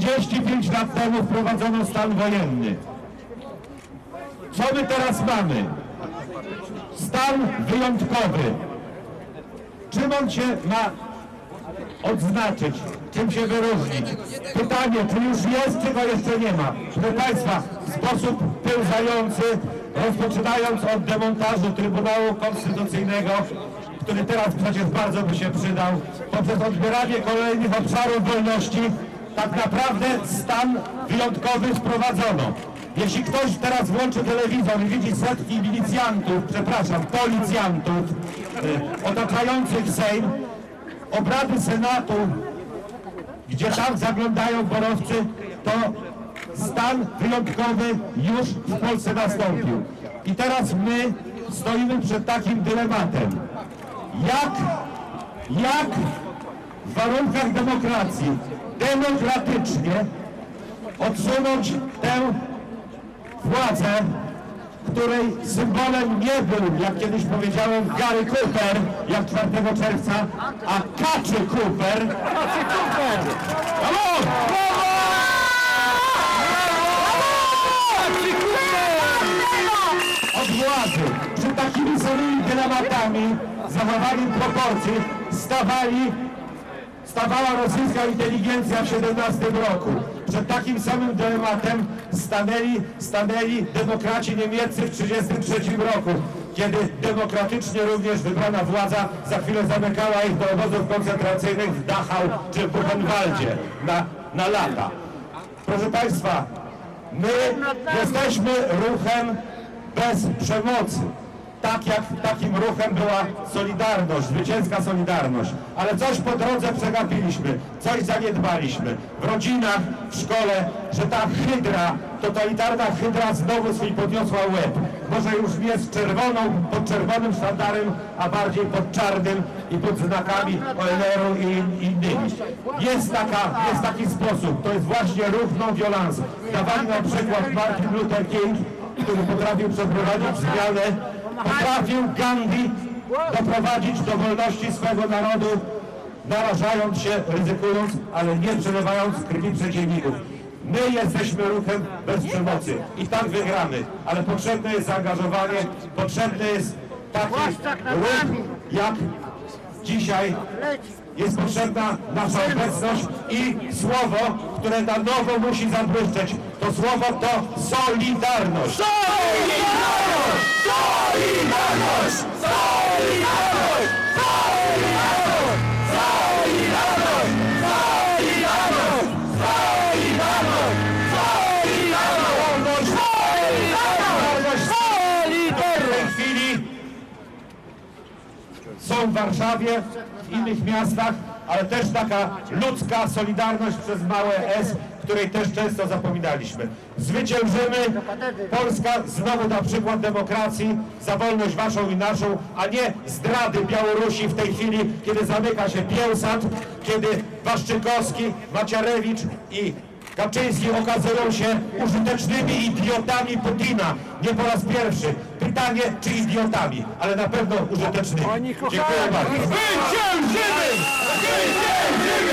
45 lat temu wprowadzono stan wojenny. Co my teraz mamy? Stan wyjątkowy. Czym on się ma odznaczyć? Czym się wyróżnić? Pytanie, czy już jest, czy go jeszcze nie ma? Proszę Państwa, w sposób pełzający, rozpoczynając od demontażu Trybunału Konstytucyjnego, który teraz przecież bardzo by się przydał, poprzez odbieranie kolejnych obszarów wolności, tak naprawdę stan wyjątkowy wprowadzono. Jeśli ktoś teraz włączy telewizor i widzi setki milicjantów, przepraszam, policjantów y, otaczających Sejm, obrady Senatu, gdzie tam zaglądają borowcy, to stan wyjątkowy już w Polsce nastąpił. I teraz my stoimy przed takim dylematem. Jak, jak w warunkach demokracji demokratycznie odsunąć tę władzę, której symbolem nie był, jak kiedyś powiedziałem, Gary Cooper, jak 4 czerwca, a Kaczy Cooper. Kaczy Cooper! Od władzy. Przy takimi samymi dylematami, zachowaniem proporcji, stawali stawała rosyjska inteligencja w 17 roku. Przed takim samym dylematem stanęli, stanęli demokraci niemieccy w 1933 roku, kiedy demokratycznie również wybrana władza za chwilę zamykała ich do obozów koncentracyjnych w Dachau czy w Buchenwaldzie na, na lata. Proszę Państwa, my jesteśmy ruchem bez przemocy. Tak jak takim ruchem była Solidarność, zwycięska Solidarność. Ale coś po drodze przegapiliśmy, coś zaniedbaliśmy. W rodzinach, w szkole, że ta hydra, totalitarna hydra znowu swój podniosła łeb. Może już nie z czerwoną, pod czerwonym sztandarem, a bardziej pod czarnym i pod znakami ONR-u i innymi. Jest, taka, jest taki sposób, to jest właśnie ruch non-violence. Dawali na przykład Martin Luther King, który potrafił przeprowadzić zmianę, potrafił Gandhi doprowadzić do wolności swego narodu, narażając się, ryzykując, ale nie przelewając krwi przeciwników. My jesteśmy ruchem bez przemocy i tak wygramy, ale potrzebne jest zaangażowanie, potrzebny jest taki ruch, jak dzisiaj jest potrzebna nasza obecność i słowo, które na nowo musi zabłyszczeć. To słowo to solidarność. Solidarność! Solidarność! Solidarność! Solidarność! Solidarność! Solidarność! Solidarność! Solidarność! Solidarność! W tej chwili są w Warszawie, w innych miastach, ale też taka ludzka solidarność przez małe S, której też często zapominaliśmy. Zwyciężymy, Polska znowu da przykład demokracji, za wolność waszą i naszą, a nie zdrady Białorusi w tej chwili, kiedy zamyka się Bielsat, kiedy Waszczykowski, Maciarewicz i Kaczyński okazują się użytecznymi idiotami Putina. Nie po raz pierwszy. Pytanie, czy idiotami, ale na pewno użytecznymi. Dziękuję bardzo. Zwyciężymy! Zwyciężymy!